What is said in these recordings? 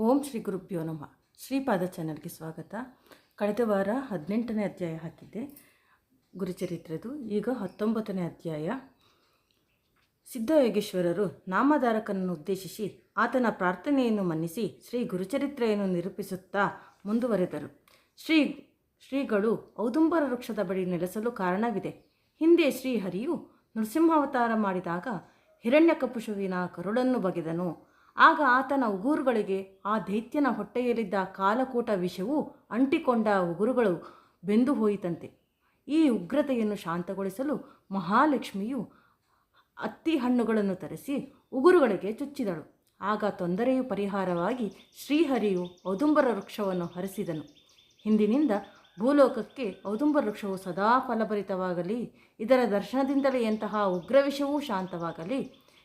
ಓಂ ಶ್ರೀ ಗುರುಭ್ಯೋ ನಮಃ. ಶ್ರೀಪಾದ ಚಾನಲ್ಗೆ ಸ್ವಾಗತ. ಕಳೆದ ವಾರ ಹದಿನೆಂಟನೇ ಅಧ್ಯಾಯ ಹಾಕಿದ್ದೆ. ಗುರುಚರಿತ್ರೆದು ಈಗ ಹತ್ತೊಂಬತ್ತನೇ ಅಧ್ಯಾಯ. ಸಿದ್ಧಯೋಗೇಶ್ವರರು ನಾಮಧಾರಕನನ್ನು ಉದ್ದೇಶಿಸಿ ಆತನ ಪ್ರಾರ್ಥನೆಯನ್ನು ಮನ್ನಿಸಿ ಶ್ರೀ ಗುರುಚರಿತ್ರೆಯನ್ನು ನಿರೂಪಿಸುತ್ತಾ ಮುಂದುವರೆದರು. ಶ್ರೀ, ಶ್ರೀಗಳು ಔದುಂಬರ ವೃಕ್ಷದ ಬಳಿ ನೆಲೆಸಲು ಕಾರಣವಿದೆ. ಹಿಂದೆ ಶ್ರೀಹರಿಯು ನೃಸಿಂಹಾವತಾರ ಮಾಡಿದಾಗ ಹಿರಣ್ಯಕಪುಷುವಿನ ಕರುಳನ್ನು ಬಗೆದನು. ಆಗ ಆತನ ಉಗುರುಗಳಿಗೆ ಆ ದೈತ್ಯನ ಹೊಟ್ಟೆಯಲ್ಲಿದ್ದ ಕಾಲಕೂಟ ವಿಷವು ಅಂಟಿಕೊಂಡ ಉಗುರುಗಳು ಬೆಂದು ಹೋಯಿತಂತೆ. ಈ ಉಗ್ರತೆಯನ್ನು ಶಾಂತಗೊಳಿಸಲು ಮಹಾಲಕ್ಷ್ಮಿಯು ಅತ್ತಿ ಹಣ್ಣುಗಳನ್ನು ತರಿಸಿ ಉಗುರುಗಳಿಗೆ ಚುಚ್ಚಿದಳು. ಆಗ ತೊಂದರೆಯು ಪರಿಹಾರವಾಗಿ ಶ್ರೀಹರಿಯು ಔದುಂಬರ ವೃಕ್ಷವನ್ನು ಹರಿಸಿದನು. ಹಿಂದಿನಿಂದ ಭೂಲೋಕಕ್ಕೆ ಔದುಂಬರ ವೃಕ್ಷವು ಸದಾ ಫಲಭರಿತವಾಗಲಿ, ಇದರ ದರ್ಶನದಿಂದಲೇ ಎಂತಹ ಉಗ್ರವಿಷವೂ ಶಾಂತವಾಗಲಿ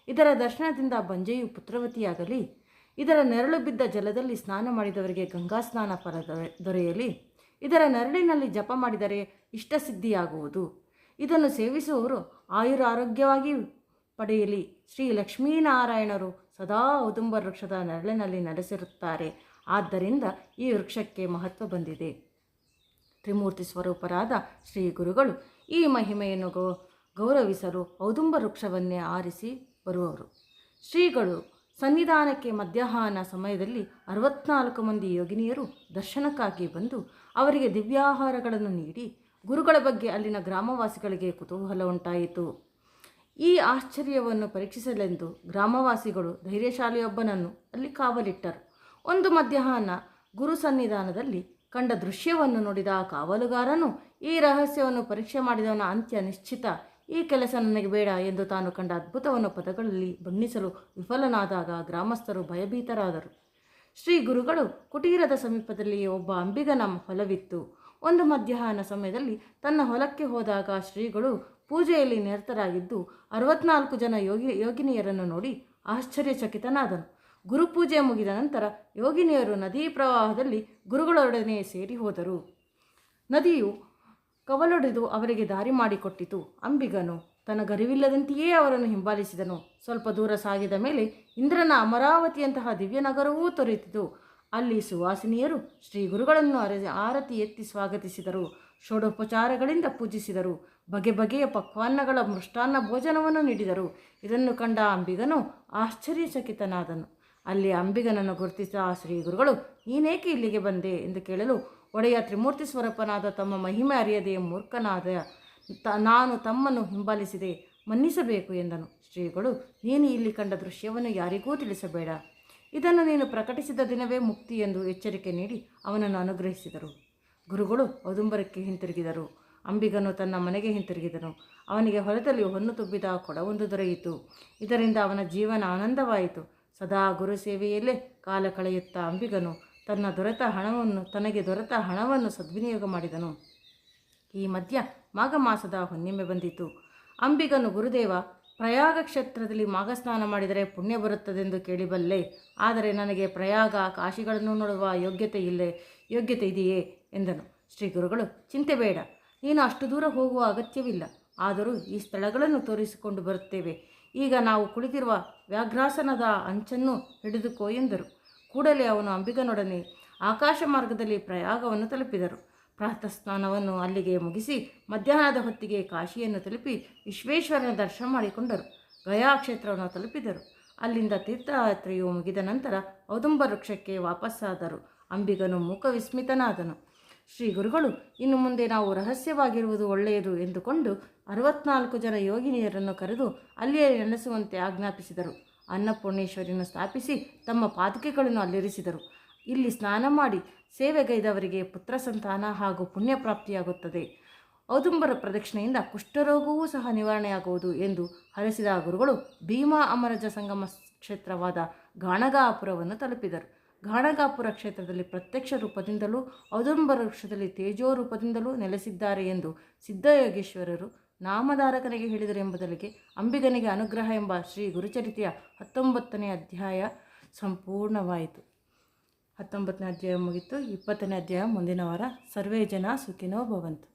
ಇದರ ದರ್ಶನದಿಂದ ಬಂಜೆಯು ಪುತ್ರವತಿಯಾಗಲಿ, ಇದರ ನೆರಳು ಬಿದ್ದ ಜಲದಲ್ಲಿ ಸ್ನಾನ ಮಾಡಿದವರಿಗೆ ಗಂಗಾ ಸ್ನಾನ ಫಲ ದೊರೆ- ದೊರೆಯಲಿ, ಇದರ ನೆರಳಿನಲ್ಲಿ ಜಪ ಮಾಡಿದರೆ ಇಷ್ಟಸಿದ್ಧಿಯಾಗುವುದು. ಇದನ್ನು ಸೇವಿಸುವವರು ಆಯುರಾರೋಗ್ಯವಾಗಿ ಪಡೆಯಲಿ. ಶ್ರೀ ಲಕ್ಷ್ಮೀನಾರಾಯಣರು ಸದಾ ಔದುಂಬ ವೃಕ್ಷದ ನೆರಳಿನಲ್ಲಿ ನೆಲೆಸಿರುತ್ತಾರೆ. ಆದ್ದರಿಂದ ಈ ವೃಕ್ಷಕ್ಕೆ ಮಹತ್ವ ಬಂದಿದೆ. ತ್ರಿಮೂರ್ತಿ ಸ್ವರೂಪರಾದ ಶ್ರೀ ಗುರುಗಳು ಈ ಮಹಿಮೆಯನ್ನು ಗೌರವಿಸಲು ಔದುಂಬ ವೃಕ್ಷವನ್ನೇ ಆರಿಸಿ ಬರುವವರು. ಶ್ರೀಗಳು ಸನ್ನಿಧಾನಕ್ಕೆ ಮಧ್ಯಾಹ್ನ ಸಮಯದಲ್ಲಿ ಅರವತ್ನಾಲ್ಕು ಮಂದಿ ಯೋಗಿನಿಯರು ದರ್ಶನಕ್ಕಾಗಿ ಬಂದು ಅವರಿಗೆ ದಿವ್ಯಾಹಾರಗಳನ್ನು ನೀಡಿ ಗುರುಗಳ ಬಗ್ಗೆ ಅಲ್ಲಿನ ಗ್ರಾಮವಾಸಿಗಳಿಗೆ ಕುತೂಹಲ ಉಂಟಾಯಿತು. ಈ ಆಶ್ಚರ್ಯವನ್ನು ಪರೀಕ್ಷಿಸಲೆಂದು ಗ್ರಾಮವಾಸಿಗಳು ಧೈರ್ಯಶಾಲಿಯೊಬ್ಬನನ್ನು ಅಲ್ಲಿ ಕಾವಲಿಟ್ಟರು. ಒಂದು ಮಧ್ಯಾಹ್ನ ಗುರು ಸನ್ನಿಧಾನದಲ್ಲಿ ಕಂಡ ದೃಶ್ಯವನ್ನು ನೋಡಿದ ಕಾವಲುಗಾರನು ಈ ರಹಸ್ಯವನ್ನು ಪರೀಕ್ಷೆ ಮಾಡಿದವನ ಅಂತ್ಯ ನಿಶ್ಚಿತ ಈ ಕೆಲಸ ನನಗೆ ಬೇಡ ಎಂದು ತಾನು ಕಂಡ ಅದ್ಭುತವನ್ನು ಪದಗಳಲ್ಲಿ ಬಣ್ಣಿಸಲು ವಿಫಲನಾದಾಗ ಗ್ರಾಮಸ್ಥರು ಭಯಭೀತರಾದರು. ಶ್ರೀ ಗುರುಗಳು ಕುಟೀರದ ಸಮೀಪದಲ್ಲಿ ಒಬ್ಬ ಅಂಬಿಗನ ಹೊಲವಿತ್ತು. ಒಂದು ಮಧ್ಯಾಹ್ನ ಸಮಯದಲ್ಲಿ ತನ್ನ ಹೊಲಕ್ಕೆ ಹೋದಾಗ ಶ್ರೀಗಳು ಪೂಜೆಯಲ್ಲಿ ನಿರತರಾಗಿದ್ದು ಅರವತ್ನಾಲ್ಕು ಜನ ಯೋಗಿ ಯೋಗಿನಿಯರನ್ನು ನೋಡಿ ಆಶ್ಚರ್ಯಚಕಿತನಾದನು. ಗುರುಪೂಜೆ ಮುಗಿದ ನಂತರ ಯೋಗಿನಿಯರು ನದಿ ಪ್ರವಾಹದಲ್ಲಿ ಗುರುಗಳೊಡನೆ ಸೇರಿ ಹೋದರು. ನದಿಯು ಕವಲೊಡೆದು ಅವರಿಗೆ ದಾರಿ ಮಾಡಿಕೊಟ್ಟಿತು. ಅಂಬಿಗನು ಗರಿವಿಲ್ಲದಂತೆಯೇ ಅವರನ್ನು ಹಿಂಬಾಲಿಸಿದನು. ಸ್ವಲ್ಪ ದೂರ ಸಾಗಿದ ಮೇಲೆ ಇಂದ್ರನ ಅಮರಾವತಿಯಂತಹ ದಿವ್ಯನಗರವೂ ತೊರೆತಿತು ಅಲ್ಲಿ ಸುವಾಸಿನಿಯರು ಶ್ರೀ ಗುರುಗಳನ್ನು ಅರೆ ಆರತಿ ಎತ್ತಿ ಸ್ವಾಗತಿಸಿದರು. ಷೋಡೋಪಚಾರಗಳಿಂದ ಪೂಜಿಸಿದರು. ಬಗೆ ಬಗೆಯ ಪಕ್ವಾನ್ನಗಳ ಮೃಷ್ಟಾನ್ನ ಭೋಜನವನ್ನು ನೀಡಿದರು. ಇದನ್ನು ಕಂಡ ಅಂಬಿಗನು ಆಶ್ಚರ್ಯಚಕಿತನಾದನು. ಅಲ್ಲಿ ಅಂಬಿಗನನ್ನು ಗುರುತಿಸಿದ ಶ್ರೀ ಗುರುಗಳು, ನೀನೇಕೆ ಇಲ್ಲಿಗೆ ಬಂದೆ? ಎಂದು ಕೇಳಲು ಒಡೆಯ ತ್ರಿಮೂರ್ತಿ ಸ್ವರೂಪನಾದ ತಮ್ಮ ಮಹಿಮೆ ಅರಿಯದೆ ಮೂರ್ಖನಾದ ತ, ನಾನು ತಮ್ಮನ್ನು ಹಿಂಬಾಲಿಸಿದೆ, ಮನ್ನಿಸಬೇಕು ಎಂದನು. ಶ್ರೀಗಳು ನೀನು ಇಲ್ಲಿ ಕಂಡ ದೃಶ್ಯವನ್ನು ಯಾರಿಗೂ ತಿಳಿಸಬೇಡ. ಇದನ್ನು ನೀನು ಪ್ರಕಟಿಸಿದ ದಿನವೇ ಮುಕ್ತಿ ಎಂದು ಎಚ್ಚರಿಕೆ ನೀಡಿ ಅವನನ್ನು ಅನುಗ್ರಹಿಸಿದರು. ಗುರುಗಳು ಔದುಂಬರಕ್ಕೆ ಹಿಂತಿರುಗಿದರು. ಅಂಬಿಗನು ತನ್ನ ಮನೆಗೆ ಹಿಂತಿರುಗಿದನು. ಅವನಿಗೆ ಹೊಲದಲ್ಲಿ ಹೊನ್ನು ತುಂಬಿದ ಕೊಡವೊಂದು ದೊರೆಯಿತು. ಇದರಿಂದ ಅವನ ಜೀವನ ಆನಂದವಾಯಿತು. ಸದಾ ಗುರು ಸೇವೆಯಲ್ಲೇ ಕಾಲ ಕಳೆಯುತ್ತಾ ಅಂಬಿಗನು ತನ್ನ ದೊರೆತ ಹಣವನ್ನು, ತನಗೆ ದೊರೆತ ಹಣವನ್ನು ಸದ್ವಿನಿಯೋಗ ಮಾಡಿದನು. ಈ ಮಧ್ಯ ಮಾಘ ಮಾಸದ ಹುಣ್ಣಿಮೆ ಬಂದಿತು. ಅಂಬಿಗನು ಗುರುದೇವ, ಪ್ರಯಾಗ ಕ್ಷೇತ್ರದಲ್ಲಿ ಮಾಘಸ್ನಾನ ಮಾಡಿದರೆ ಪುಣ್ಯ ಬರುತ್ತದೆಂದು ಕೇಳಿಬಲ್ಲೆ. ಆದರೆ ನನಗೆ ಪ್ರಯಾಗ ಕಾಶಿಗಳನ್ನು ನೋಡುವ ಯೋಗ್ಯತೆ ಇಲ್ಲೇ, ಯೋಗ್ಯತೆ ಇದೆಯೇ? ಎಂದನು. ಶ್ರೀ ಗುರುಗಳು, ಚಿಂತೆ ಬೇಡ. ನೀನು ಅಷ್ಟು ದೂರ ಹೋಗುವ ಅಗತ್ಯವಿಲ್ಲ. ಆದರೂ ಈ ಸ್ಥಳಗಳನ್ನು ತೋರಿಸಿಕೊಂಡು ಬರುತ್ತೇವೆ. ಈಗ ನಾವು ಕುಳಿತಿರುವ ವ್ಯಾಘ್ರಾಸನದ ಅಂಚನ್ನು ಹಿಡಿದುಕೋ ಎಂದರು. ಕೂಡಲೇ ಅವನು ಅಂಬಿಗನೊಡನೆ ಆಕಾಶ ಮಾರ್ಗದಲ್ಲಿ ಪ್ರಯಾಗವನ್ನು ತಲುಪಿದರು. ಪ್ರಾತಃ ಸ್ನಾನವನ್ನು ಅಲ್ಲಿಗೆ ಮುಗಿಸಿ ಮಧ್ಯಾಹ್ನದ ಹೊತ್ತಿಗೆ ಕಾಶಿಯನ್ನು ತಲುಪಿ ವಿಶ್ವೇಶ್ವರನ ದರ್ಶನ ಮಾಡಿಕೊಂಡರು. ಗಯಾ ಕ್ಷೇತ್ರವನ್ನು ತಲುಪಿದರು. ಅಲ್ಲಿಂದ ತೀರ್ಥಯಾತ್ರೆಯು ಮುಗಿದ ನಂತರ ಔದುಂಬ ವೃಕ್ಷಕ್ಕೆ ವಾಪಸ್ಸಾದರು. ಅಂಬಿಗನು ಮೂಕ ವಿಸ್ಮಿತನಾದನು ಶ್ರೀ ಗುರುಗಳು, ಇನ್ನು ಮುಂದೆ ನಾವು ರಹಸ್ಯವಾಗಿರುವುದು ಒಳ್ಳೆಯದು ಎಂದುಕೊಂಡು ಅರವತ್ನಾಲ್ಕು ಜನ ಯೋಗಿನಿಯರನ್ನು ಕರೆದು ಅಲ್ಲಿಯೇ ನೆನೆಸುವಂತೆ ಆಜ್ಞಾಪಿಸಿದರು. ಅನ್ನಪೂರ್ಣೇಶ್ವರಿಯನ್ನು ಸ್ಥಾಪಿಸಿ ತಮ್ಮ ಪಾದುಕೆಗಳನ್ನು ಅಲ್ಲಿರಿಸಿದರು. ಇಲ್ಲಿ ಸ್ನಾನ ಮಾಡಿ ಸೇವೆಗೈದವರಿಗೆ ಪುತ್ರ ಸಂತಾನ ಹಾಗೂ ಪುಣ್ಯ ಪ್ರಾಪ್ತಿಯಾಗುತ್ತದೆ. ಔದುಂಬರ ಪ್ರದಕ್ಷಿಣೆಯಿಂದ ಕುಷ್ಠರೋಗವೂ ಸಹ ನಿವಾರಣೆಯಾಗುವುದು ಎಂದು ಹರಸಿದ ಗುರುಗಳು ಭೀಮಾ ಅಮರಜ ಸಂಗಮ ಕ್ಷೇತ್ರವಾದ ಗಾಣಗಾಪುರವನ್ನು ತಲುಪಿದರು. ಗಾಣಗಾಪುರ ಕ್ಷೇತ್ರದಲ್ಲಿ ಪ್ರತ್ಯಕ್ಷ ರೂಪದಿಂದಲೂ ಔದುಂಬರ ವೃಕ್ಷದಲ್ಲಿ ತೇಜೋ ರೂಪದಿಂದಲೂ ನೆಲೆಸಿದ್ದಾರೆ ಎಂದು ಸಿದ್ಧಯೋಗೇಶ್ವರರು ನಾಮಧಾರಕನಿಗೆ ಹೇಳಿದರು ಎಂಬುದಲ್ಲಿಗೆ ಅಂಬಿಗನಿಗೆ ಅನುಗ್ರಹ ಎಂಬ ಶ್ರೀ ಗುರುಚರಿತೆಯ ಹತ್ತೊಂಬತ್ತನೇ ಅಧ್ಯಾಯ ಸಂಪೂರ್ಣವಾಯಿತು. ಹತ್ತೊಂಬತ್ತನೇ ಅಧ್ಯಾಯ ಮುಗಿತು. ಇಪ್ಪತ್ತನೇ ಅಧ್ಯಾಯ ಮುಂದಿನ ವಾರ ಸರ್ವೇ ಜನ ಸುಖಿನೋ ಭವಂತು.